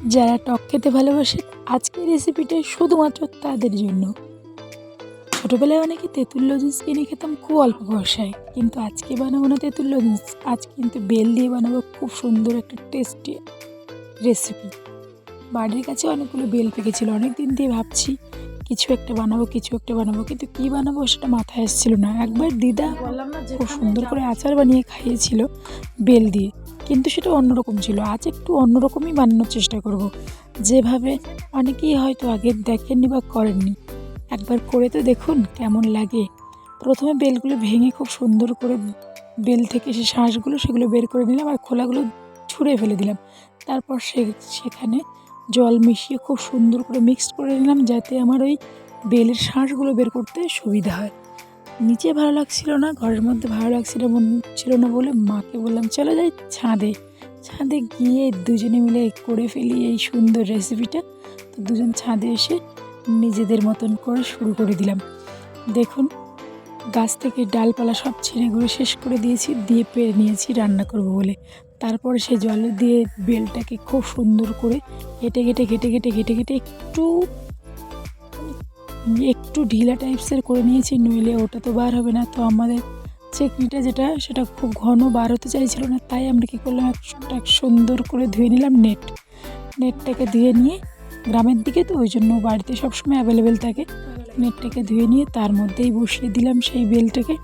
যারা টক খেতে ভালোবাসে আজকের রেসিপিটা শুধুমাত্র তাদের জন্য। ছোটোবেলায় অনেকে তেঁতুল লজেন্স কিনে খেতাম খুব অল্প পয়সায় কিন্তু আজকে বানাবো না তেঁতুল লজেন্স। আজ কিন্তু বেল দিয়ে বানাবো খুব সুন্দর একটা টেস্টি রেসিপি বাড়ির কাছে অনেকগুলো বেল পেকেছিল অনেক দিন দিয়ে ভাবছি কিছু একটা বানাবো কিছু একটা বানাবো কিন্তু কী বানাবো সেটা মাথায় এসেছিল না। একবার দিদা খুব সুন্দর করে আচার বানিয়ে খাইয়েছিল বেল দিয়ে। কিন্তু সেটা অন্যরকম ছিল। আজ একটু অন্যরকমই বানানোর চেষ্টা করব। যেভাবে অনেকেই হয়তো আগে দেখেননি বা করেননি। একবার করে তো দেখুন কেমন লাগে। প্রথমে বেলগুলো ভেঙে খুব সুন্দর করে বেল থেকে সে শাঁসগুলো সেগুলো বের করে নিলাম আর খোলাগুলো ছুঁড়ে ফেলে দিলাম। তারপর সে, সেখানে জল মিশিয়ে খুব সুন্দর করে মিক্সড করে নিলাম যাতে আমার ওই বেলের শাঁসগুলো বের করতে সুবিধা হয়। নিচে ভালো লাগছিল না, ঘরের মধ্যে ভালো লাগছিল মন ছিল না বলে মাকে বললাম, চলো যাই ছাদে। ছাদে গিয়ে দুজনে মিলে করে ফেলি এই সুন্দর রেসিপিটা তো দুজন ছাদে এসে নিজেদের মতন করে শুরু করে দিলাম। দেখুন, গাছ থেকে ডালপালা সব ছিঁড়ে ঘুরে শেষ করে দিয়েছি, দিয়ে পেরে নিয়েছি, রান্না করব বলে। তারপরে সে জলে দিয়ে বেলটাকে খুব সুন্দর করে কেটে কেটে কেটে কেটে কেটে কেটে একটু একটু ঢিলা টাইপসের করে নিয়েছি, নইলে ওটা তো বার হবে না। তো আমাদের চেকনিটা যেটা, সেটা খুব ঘন বার হতে চাইছিল না, তাই আমরা কী করলাম একটা সুন্দর করে ধুয়ে নিলাম নেট নেটটাকে ধুয়ে নিয়ে গ্রামের দিকে, তো ওই জন্য বাড়িতে সবসময় অ্যাভেলেবেল থাকে। নেটটাকে ধুয়ে নিয়ে তার মধ্যেই বসিয়ে দিলাম সেই বেলটাকে।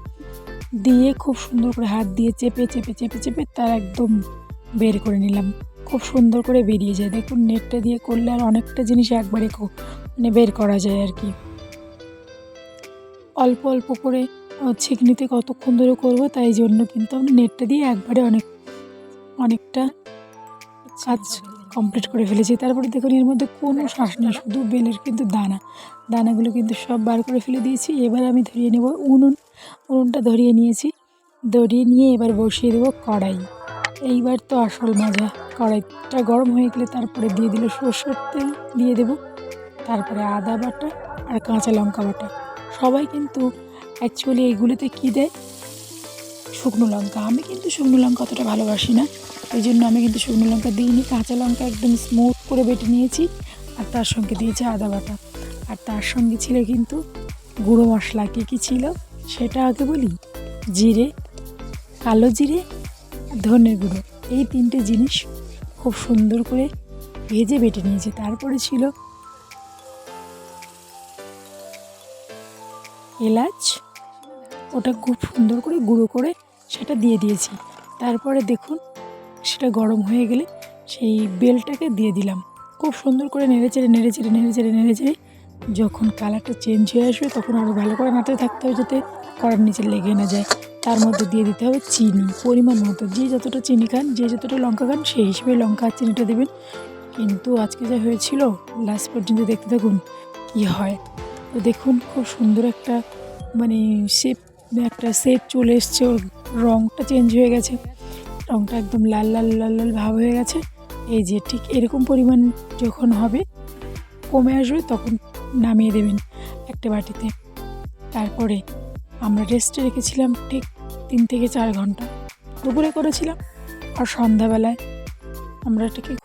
দিয়ে খুব সুন্দর করে হাত দিয়ে চেপে চেপে চেপে চেপে তার একদম বের করে নিলাম। খুব সুন্দর করে বেরিয়ে যায়। দেখুন, নেটটা দিয়ে করলে আর অনেকটা জিনিস একবারে মানে বের করা যায় আর কি। অল্প অল্প করে ছেঁকনিতে কতক্ষণ ধরে করব তাই জন্য কিন্তু আমি নেটটা দিয়ে একবারে অনেক, অনেকটা কাজ কমপ্লিট করে ফেলেছি। তারপরে দেখুন, এর মধ্যে কোনো শ্বাস নেই, শুধু বেলের কিন্তু দানা। দানাগুলো কিন্তু সব বার করে ফেলে দিয়েছি। এবার আমি ধরিয়ে নেব উনুন। উনুনটা ধরিয়ে নিয়েছি। ধরিয়ে নিয়ে এবার বসিয়ে দেবো কড়াই। এইবার তো আসল মজা কড়াইটা গরম হয়ে গেলে তারপরে দিয়ে দিল সর্ষের তেল, দিয়ে দেবো। তারপরে আদা বাটা আর কাঁচা লঙ্কা বাটা। সবাই কিন্তু অ্যাকচুয়ালি এইগুলোতে কী দেয়? শুকনো লঙ্কা। আমি কিন্তু শুকনো লঙ্কা অতটা ভালোবাসি না। ওই জন্য আমি কিন্তু শুকনো লঙ্কা দিইনি। কাঁচা লঙ্কা একদম স্মুথ করে বেটে নিয়েছি। আর তার সঙ্গে দিয়েছি আদা বাটা। আর তার সঙ্গে ছিল কিন্তু গুঁড়ো মশলা। কী কী ছিল? সেটা আগে বলি। জিরে, কালো জিরে ধনের গুঁড়ো। এই তিনটে জিনিস খুব সুন্দর করে ভেজে বেটে নিয়েছি। তারপরে ছিল এলাচ। ওটা খুব সুন্দর করে গুঁড়ো করে সেটা দিয়ে দিয়েছি। তারপরে দেখুন, সেটা গরম হয়ে গেলে সেই বেলটাকে দিয়ে দিলাম। খুব সুন্দর করে নেড়ে চেড়ে নেড়ে চেড়ে নেড়ে চেড়ে নেড়ে চেড়ে যখন কালারটা চেঞ্জ হয়ে আসবে তখন আরও ভালো করে নাড়তে থাকতে হবে যাতে কড়ার নিচে লেগে না যায়। তার মধ্যে দিয়ে দিতে হবে চিনি, পরিমাণ মতো। যে যতটা চিনি খান, যে যতটা লঙ্কা খান, সেই হিসেবে লঙ্কা আর চিনিটা দেবেন। কিন্তু আজকে যা হয়েছিল লাস্ট পর্যন্ত দেখতে থাকুন কী হয়। তো দেখুন, খুব সুন্দর একটা মানে শেপ একটা শেপ চলে এসছে। ওর রঙটা চেঞ্জ হয়ে গেছে। রঙটা একদম লাল লাল লাল লাল ভাব হয়ে গেছে। এই যে ঠিক এরকম পরিমাণ যখন হবে, কমে আসবে, তখন নামিয়ে দেবেন একটা বাটিতে। তারপরে আমরা রেস্টে রেখেছিলাম ঠিক তিন থেকে চার ঘণ্টা। দুপুরে করেছিলাম আর সন্ধ্যাবেলায় আমরা এটাকে